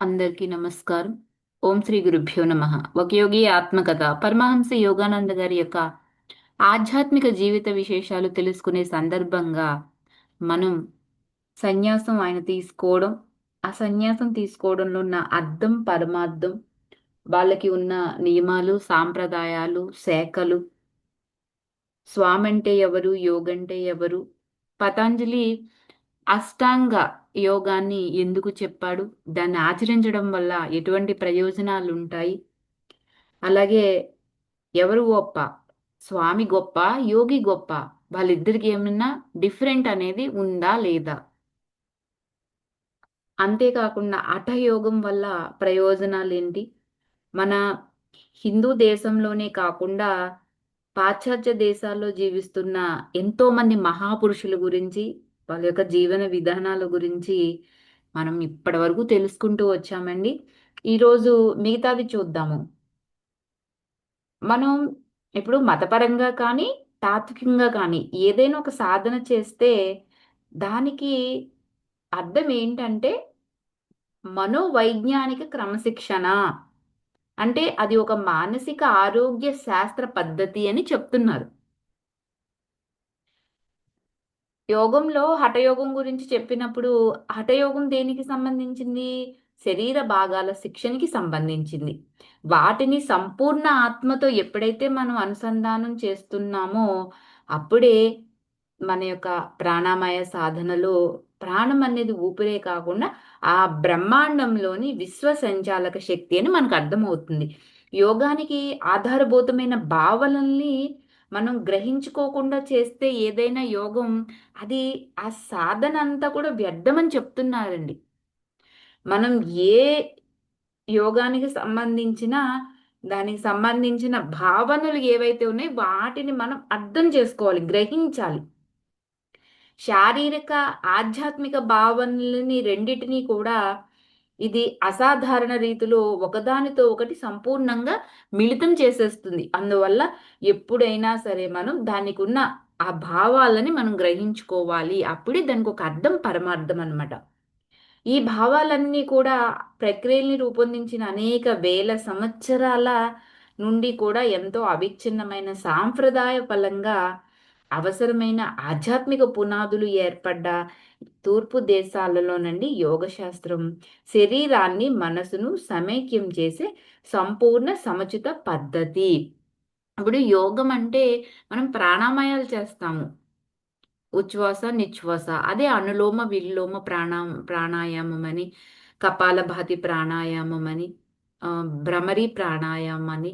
అందరికీ నమస్కారం. ఓం శ్రీ గురుభ్యో నమ. ఒక యోగి ఆత్మకథ. పరమహంస యోగానంద గారి యొక్క ఆధ్యాత్మిక జీవిత విశేషాలు తెలుసుకునే సందర్భంగా మనం సన్యాసం ఆయన తీసుకోవడం ఆ సన్యాసం తీసుకోవడంలో ఉన్న అర్థం పరమార్థం వాళ్ళకి ఉన్న నియమాలు సాంప్రదాయాలు శాఖలు స్వామి అంటే ఎవరు యోగంటే ఎవరు పతాంజలి అష్టాంగ యోగాన్ని ఎందుకు చెప్పాడు? దాన్ని ఆచరించడం వల్ల ఎటువంటి ప్రయోజనాలు ఉంటాయి అలాగే ఎవరు గొప్ప? స్వామి గొప్ప? యోగి గొప్ప? వాళ్ళిద్దరికి ఏమన్నా డిఫరెంట్ అనేది ఉందా లేదా? అంతేకాకుండా హఠయోగం వల్ల ప్రయోజనాలు ఏంటి మన హిందూ దేశంలోనే కాకుండా పాశ్చాత్య దేశాల్లో జీవిస్తున్న ఎంతోమంది మహాపురుషుల గురించి వాళ్ళ యొక్క జీవన విధానాల గురించి మనం ఇప్పటి వరకు తెలుసుకుంటూ వచ్చామండి. ఈరోజు మిగతాది చూద్దాము. మనం ఇప్పుడు మతపరంగా కానీ తాత్వికంగా కానీ ఏదైనా ఒక సాధన చేస్తే దానికి అర్థం ఏంటంటే మనోవైజ్ఞానిక క్రమశిక్షణ. అంటే అది ఒక మానసిక ఆరోగ్య శాస్త్ర పద్ధతి అని చెప్తున్నారు. యోగంలో హఠయోగం గురించి చెప్పినప్పుడు హఠయోగం దేనికి సంబంధించింది? శరీర భాగాల శిక్షణకి సంబంధించింది. వాటిని సంపూర్ణ ఆత్మతో ఎప్పుడైతే మనం అనుసంధానం చేస్తున్నామో అప్పుడే మన యొక్క ప్రాణామయ సాధనలో ప్రాణం అనేది ఊపిరే కాకుండా ఆ బ్రహ్మాండంలోని విశ్వ సంచాలక శక్తి అని మనకు అర్థమవుతుంది. యోగానికి ఆధారభూతమైన భావనల్ని మనం గ్రహించుకోకుండా చేస్తే ఏదైనా యోగం అది ఆ సాధన అంతా కూడా వ్యర్థమని చెప్తున్నారండి. మనం ఏ యోగానికి సంబంధించిన దానికి సంబంధించిన భావనలు ఏవైతే ఉన్నాయో వాటిని మనం అర్థం చేసుకోవాలి గ్రహించాలి. శారీరక ఆధ్యాత్మిక భావనలని రెండిటినీ కూడా ఇది అసాధారణ రీతిలో ఒకదానితో ఒకటి సంపూర్ణంగా మిళితం చేసేస్తుంది. అందువల్ల ఎప్పుడైనా సరే మనం దానికి ఉన్న ఆ భావాలని మనం గ్రహించుకోవాలి. అప్పుడే దానికి ఒక అర్థం పరమార్థం అనమాట ఈ భావాలన్నీ కూడా ప్రక్రియల్ని రూపొందించిన అనేక వేల సంవత్సరాల నుండి కూడా ఎంతో అవిచ్ఛిన్నమైన సాంప్రదాయ ఫలంగా అవసరమైన ఆధ్యాత్మిక పునాదులు ఏర్పడ్డ తూర్పు దేశాలలోనండి యోగశాస్త్రం. శరీరాన్ని మనసును సమైక్యం చేసే సంపూర్ణ సముచిత పద్ధతి. ఇప్పుడు యోగం అంటే మనం ప్రాణామయాలు చేస్తాము. ఉచ్ఛ్వాస నిశ్వాస అదే అనులోమ విలోమ ప్రాణా ప్రాణాయామం అని కపాలభాతి ప్రాణాయామం అని భ్రమరి ప్రాణాయామం అని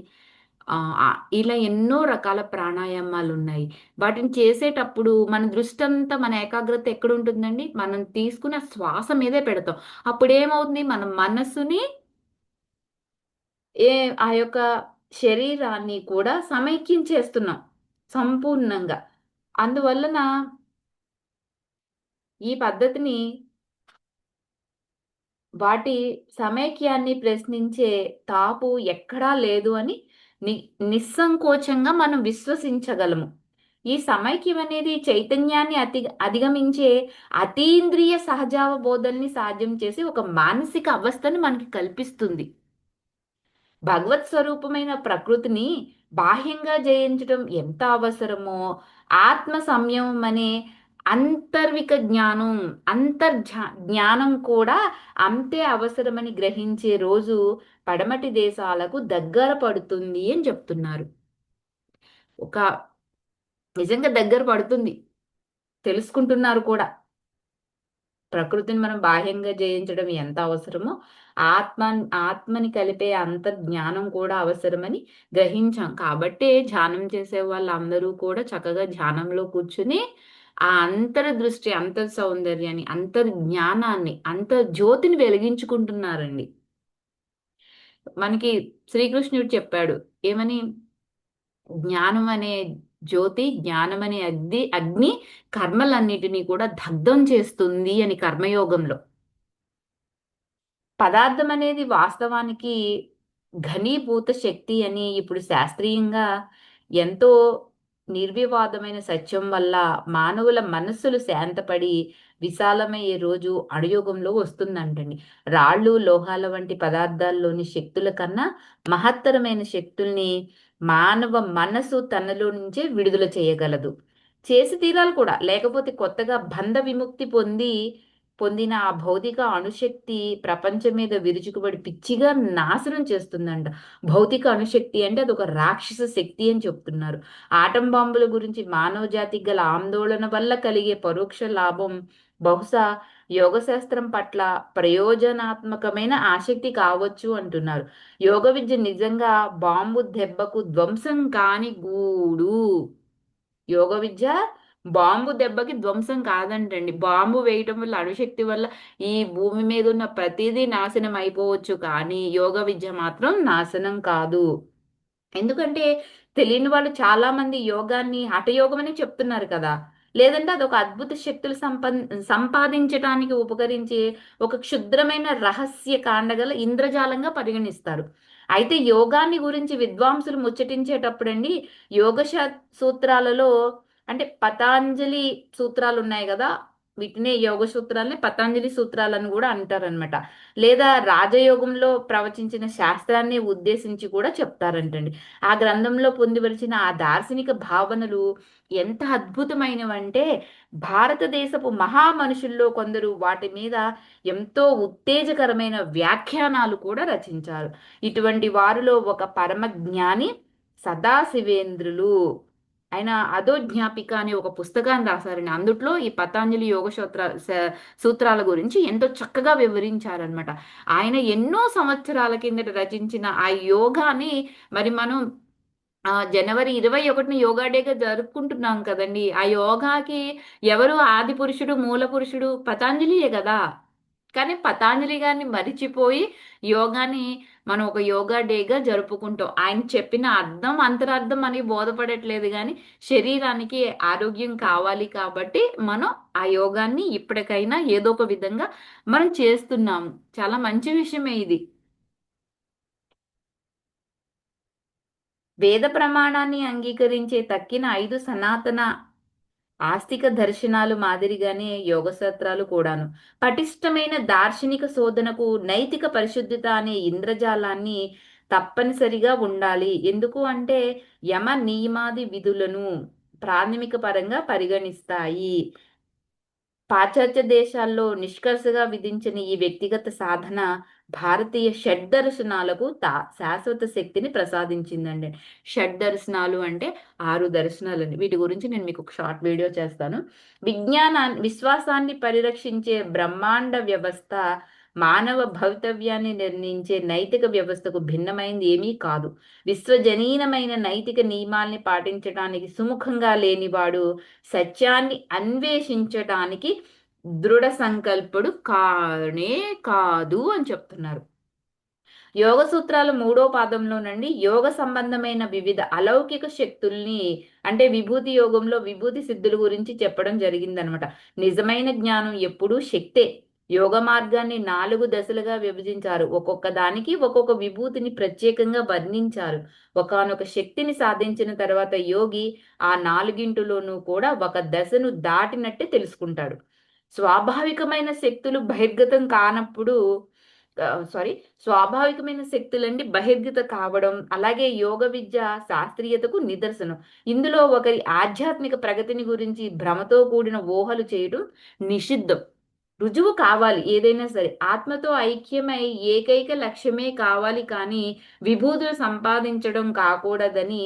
ఇలా ఎన్నో రకాల ప్రాణాయామాలు ఉన్నాయి వాటిని చేసేటప్పుడు మన దృష్టి అంతా మన ఏకాగ్రత ఎక్కడ ఉంటుందండి మనం తీసుకున్న శ్వాస మీదే పెడతాం. అప్పుడు ఏమవుతుంది మన మనసుని ఏ ఆ యొక్క శరీరాన్ని కూడా సమైక్యం చేస్తున్నాం సంపూర్ణంగా. అందువలన ఈ పద్ధతిని వాటి సమైక్యాన్ని ప్రశ్నించే తాపు ఎక్కడా లేదు అని ని నిస్సంకోచంగా మనం విశ్వసించగలము. ఈ సమైక్యం అనేది చైతన్యాన్ని అతి అధిగమించే అతీంద్రియ సహజావ బోధల్ని సాధ్యం చేసి ఒక మానసిక అవస్థను మనకి కల్పిస్తుంది. భగవత్ స్వరూపమైన ప్రకృతిని బాహ్యంగా జయించడం ఎంత అవసరమో ఆత్మ సంయమం అనే అంతర్విక జ్ఞానం అంతర్జా జ్ఞానం కూడా అంతే అవసరమని గ్రహించే రోజు పడమటి దేశాలకు దగ్గర పడుతుంది అని చెప్తున్నారు. ఒక నిజంగా దగ్గర పడుతుంది. తెలుసుకుంటున్నారు కూడా. ప్రకృతిని మనం బాహ్యంగా జయించడం ఎంత అవసరమో ఆత్మ ఆత్మని కలిపే అంత జ్ఞానం కూడా అవసరమని గ్రహించాం. కాబట్టే ధ్యానం చేసే వాళ్ళందరూ కూడా చక్కగా ధ్యానంలో కూర్చుని ఆ అంతర్దృష్టి అంతర్ సౌందర్యాన్ని అంతర్ జ్ఞానాన్ని అంతర్ జ్యోతిని వెలిగించుకుంటున్నారండి. మనకి శ్రీకృష్ణుడు చెప్పాడు ఏమని? జ్ఞానం అనే జ్యోతి జ్ఞానం అనే అగ్ని అగ్ని కర్మలన్నిటినీ కూడా దగ్ధం చేస్తుంది అని కర్మయోగంలో. పదార్థం అనేది వాస్తవానికి ఘనీభూత శక్తి అని ఇప్పుడు శాస్త్రీయంగా ఎంతో నిర్వివాదమైన సత్యం వల్ల మానవుల మనస్సులు శాంతపడి విశాలమయ్యే రోజు అణుయుగంలో వస్తుందంటండి. రాళ్ళు లోహాల వంటి పదార్థాల్లోని శక్తుల కన్నా మహత్తరమైన శక్తుల్ని మానవ మనసు తనలో నుంచే విడుదల చేయగలదు. చేసి తీరాలి కూడా. లేకపోతే కొత్తగా బంధ విముక్తి పొంది పొందిన ఆ భౌతిక అణుశక్తి ప్రపంచం మీద విరుచుకుపడి పిచ్చిగా నాశనం చేస్తుందంట. భౌతిక అణుశక్తి అంటే అది ఒక రాక్షస శక్తి అని చెప్తున్నారు. ఆటం బాంబుల గురించి మానవ జాతికి గల ఆందోళన వల్ల కలిగే పరోక్ష లాభం బహుశా యోగశాస్త్రం పట్ల ప్రయోజనాత్మకమైన ఆసక్తి కావచ్చు అంటున్నారు. యోగ విద్య నిజంగా బాంబు దెబ్బకు ధ్వంసం కాని గూడు. యోగ విద్య బాంబు దెబ్బకి ధ్వంసం కాదంటండి. బాంబు వేయటం వల్ల అణుశక్తి వల్ల ఈ భూమి మీద ఉన్న ప్రతిదీ నాశనం అయిపోవచ్చు. కానీ యోగ విద్య మాత్రం నాశనం కాదు. ఎందుకంటే తెలియని వాళ్ళు చాలా మంది యోగాన్ని హఠయోగం అని చెప్తున్నారు కదా. లేదంటే అదొక అద్భుత శక్తులు సంపా సంపాదించడానికి ఉపకరించే ఒక క్షుద్రమైన రహస్య కాండగల ఇంద్రజాలంగా పరిగణిస్తారు. అయితే యోగాన్ని గురించి విద్వాంసులు ముచ్చటించేటప్పుడండి యోగ సూత్రాలలో అంటే పతాంజలి సూత్రాలు ఉన్నాయి కదా వీటినే యోగ సూత్రాలని పతాంజలి సూత్రాలను కూడా అంటారనమాట లేదా రాజయోగంలో ప్రవచించిన శాస్త్రాన్ని ఉద్దేశించి కూడా చెప్తారంటండి. ఆ గ్రంథంలో పొందివరిచిన ఆ దార్శనిక భావనలు ఎంత అద్భుతమైనవంటే భారతదేశపు మహామనుషుల్లో కొందరు వాటి మీద ఎంతో ఉత్తేజకరమైన వ్యాఖ్యానాలు కూడా రచించారు. ఇటువంటి వారిలో ఒక పరమజ్ఞాని సదాశివేంద్రులు. ఆయన అధోజ్ఞాపిక అనే ఒక పుస్తకాన్ని రాశారండి అందుట్లో ఈ పతాంజలి యోగ సూత్ర సూత్రాల గురించి ఎంతో చక్కగా వివరించారనమాట ఆయన ఎన్నో సంవత్సరాల కిందట రచించిన ఆ యోగాని మరి మనం జనవరి ఇరవై ఒకటిని యోగా డేగా జరుపుకుంటున్నాం కదండి. ఆ యోగాకి ఎవరు ఆది పురుషుడు మూల పురుషుడు పతాంజలియే కదా. కానీ పతాంజలి గారిని మరిచిపోయి యోగాని మనం ఒక యోగా డేగా జరుపుకుంటాం. ఆయన చెప్పిన అర్థం అంతరార్థం అని బోధపడట్లేదు కానీ శరీరానికి ఆరోగ్యం కావాలి కాబట్టి మనం ఆ యోగాన్ని ఇప్పటికైనా ఏదో ఒక విధంగా మనం చేస్తున్నాము చాలా మంచి విషయమే ఇది. వేద ప్రమాణాన్ని అంగీకరించే తక్కిన ఐదు సనాతన ఆస్తిక దర్శనాలు మాదిరిగానే యోగశాస్త్రాలు కూడాను. పటిష్టమైన దార్శనిక శోధనకు నైతిక పరిశుద్ధత అనే ఇంద్రజాలాన్ని తప్పనిసరిగా ఉండాలి. ఎందుకు అంటే యమ నియమాది విధులను ప్రాథమిక పరంగా పరిగణిస్తాయి. పాశ్చాత్య దేశాల్లో నిష్కర్షగా విధించిన ఈ వ్యక్తిగత సాధన భారతీయ షడ్ దర్శనాలకు తా శాశ్వత శక్తిని ప్రసాదించిందండి. షడ్ దర్శనాలు అంటే ఆరు దర్శనాలు వీటి గురించి నేను మీకు ఒక షార్ట్ వీడియో చేస్తాను. విజ్ఞానాన్ని విశ్వాసాన్ని పరిరక్షించే బ్రహ్మాండ వ్యవస్థ మానవ భవితవ్యాన్ని నిర్ణయించే నైతిక వ్యవస్థకు భిన్నమైంది ఏమీ కాదు. విశ్వజనీనమైన నైతిక నియమాల్ని పాటించడానికి సుముఖంగా లేనివాడు సత్యాన్ని అన్వేషించడానికి దృఢ సంకల్పుడు కానే కాదు అని చెప్తున్నారు. యోగ సూత్రాల మూడో పాదంలో నుండి యోగ సంబంధమైన వివిధ అలౌకిక శక్తుల్ని అంటే విభూతి యోగంలో విభూతి సిద్ధుల గురించి చెప్పడం జరిగిందనమాట. నిజమైన జ్ఞానం ఎప్పుడూ శక్తే. యోగ మార్గాన్ని నాలుగు దశలుగా విభజించారు. ఒక్కొక్క దానికి ఒక్కొక్క విభూతిని ప్రత్యేకంగా వర్ణించారు. ఒకనొక శక్తిని సాధించిన తర్వాత యోగి ఆ నాలుగింటిలోనూ కూడా ఒక దశను దాటినట్టే తెలుసుకుంటాడు. స్వాభావికమైన శక్తులు బహిర్గతం కానప్పుడు సారీ స్వాభావికమైన శక్తులండి బహిర్గత కావడం అలాగే యోగ విద్య శాస్త్రీయతకు నిదర్శనం. ఇందులో ఒకరి ఆధ్యాత్మిక ప్రగతిని గురించి భ్రమతో కూడిన ఊహలు చేయడం నిషిద్ధం. రుజువు కావాలి ఏదైనా సరే. ఆత్మతో ఐక్యమై ఏకైక లక్ష్యమే కావాలి కానీ విభూతులు సంపాదించడం కాకూడదని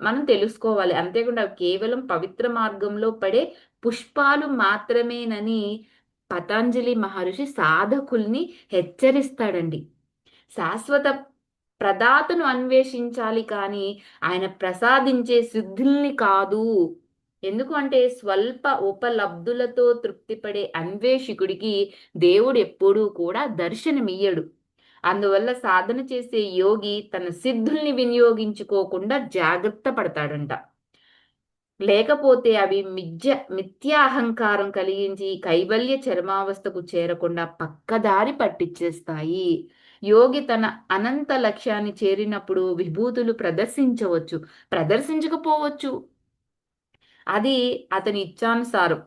మనం తెలుసుకోవాలి. అంతేకాకుండా కేవలం పవిత్ర మార్గంలో పడే పుష్పాలు మాత్రమేనని పతాంజలి మహర్షి సాధకుల్ని హెచ్చరిస్తాడండి. శాశ్వత ప్రదాతను అన్వేషించాలి కానీ ఆయన ప్రసాదించే సిద్ధుల్ని కాదు. ఎందుకు అంటే స్వల్ప ఉపలబ్ధులతో తృప్తిపడే అన్వేషకుడికి దేవుడు ఎప్పుడూ కూడా దర్శనమియ్యడు. అందువల్ల సాధన చేసే యోగి తన సిద్ధుల్ని వినియోగించుకోకుండా జాగ్రత్త పడతాడంట. లేకపోతే అవి మిథ్య మిథ్యాహంకారం కలిగించి కైవల్య చర్మావస్థకు చేరకుండా పక్కదారి పట్టించేస్తాయి యోగి తన అనంత లక్ష్యాన్ని చేరినప్పుడు విభూతులు ప్రదర్శించవచ్చు ప్రదర్శించకపోవచ్చు. అది అతని ఇచ్చానుసారం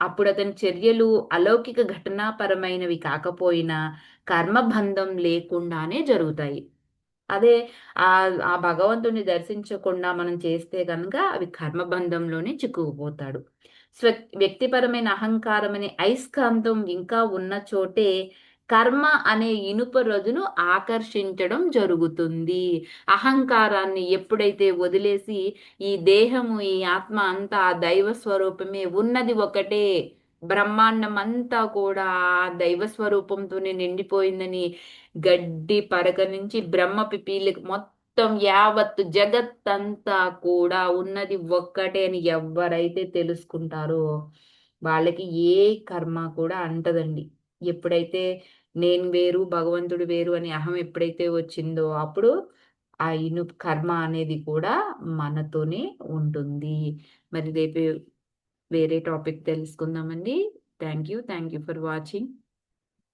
అప్పుడు అతని చర్యలు అలౌకిక ఘటనాపరమైనవి కాకపోయినా కర్మబంధం లేకుండానే జరుగుతాయి. అదే ఆ ఆ భగవంతుని దర్శించకుండా మనం చేస్తే కనుక అవి కర్మబంధంలోనే చిక్కుకుపోతాడు. స్వ వ్యక్తిపరమైన అహంకారం అనే అయస్కాంతం ఇంకా ఉన్న చోటే కర్మ అనే ఇనుప రజును ఆకర్షించడం జరుగుతుంది. అహంకారాన్ని ఎప్పుడైతే వదిలేసి ఈ దేహము ఈ ఆత్మ అంతా దైవ స్వరూపమే ఉన్నది ఒకటే బ్రహ్మాండం అంతా కూడా దైవ స్వరూపంతోనే నిండిపోయిందని గడ్డి పరక నుంచి బ్రహ్మ పిపీలకి మొత్తం యావత్తు జగత్తంతా కూడా ఉన్నది ఒక్కటే అని ఎవరైతే తెలుసుకుంటారో వాళ్ళకి ఏ కర్మ కూడా అంటదండి. ఎప్పుడైతే నేను వేరు భగవంతుడు వేరు అని అహం ఎప్పుడైతే వచ్చిందో అప్పుడు ఆ ఇను కర్మ అనేది కూడా మనతోనే ఉంటుంది. మరి రేపు వేరే టాపిక్ తెలుసుకుందామండి. Thank you. Thank you for watching.